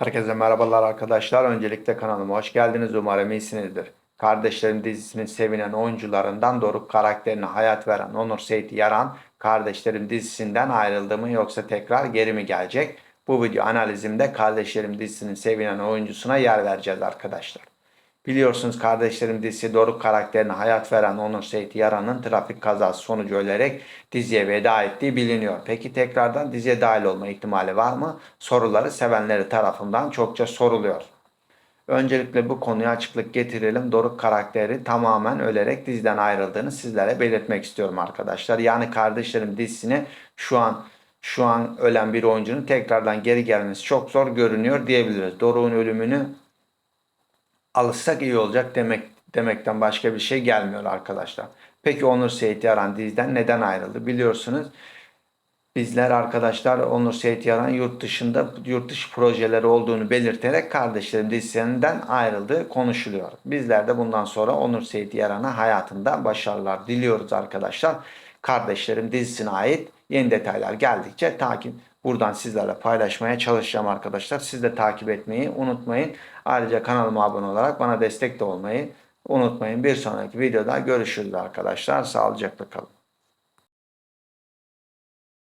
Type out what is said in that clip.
Herkese merhabalar arkadaşlar. Öncelikle kanalıma hoş geldiniz. Umarım iyisinizdir. Kardeşlerim dizisinin sevinen oyuncularından Doruk karakterine hayat veren Onur Seyit Yaran, Kardeşlerim dizisinden ayrıldı mı yoksa tekrar geri mi gelecek? Bu video analizimde Kardeşlerim dizisinin sevinen oyuncusuna yer vereceğiz arkadaşlar. Biliyorsunuz Kardeşlerim dizisi Doruk karakterine hayat veren Onur Seyit Yaran'ın trafik kazası sonucu ölerek diziye veda ettiği biliniyor. Peki tekrardan diziye dahil olma ihtimali var mı? Soruları sevenleri tarafından çokça soruluyor. Öncelikle bu konuya açıklık getirelim. Doruk karakteri tamamen ölerek diziden ayrıldığını sizlere belirtmek istiyorum arkadaşlar. Yani Kardeşlerim dizisini şu an şu an ölen bir oyuncunun tekrardan geri gelmesi çok zor görünüyor diyebiliriz. Doruk'un ölümünü alışsak iyi olacak demek demekten başka bir şey gelmiyor arkadaşlar. Peki Onur Seyit Yaran diziden neden ayrıldı? Biliyorsunuz bizler arkadaşlar Onur Seyit Yaran yurt dışında yurt dışı projeleri olduğunu belirterek kardeşlerim dizisinden ayrıldığı konuşuluyor. Bizler de bundan sonra Onur Seyit Yaran'a hayatında başarılar diliyoruz arkadaşlar. Kardeşlerim dizisine ait yeni detaylar geldikçe takip buradan sizlerle paylaşmaya çalışacağım arkadaşlar. Siz de takip etmeyi unutmayın. Ayrıca kanalıma abone olarak bana destek de olmayı unutmayın. Bir sonraki videoda görüşürüz arkadaşlar. Sağlıcakla kalın.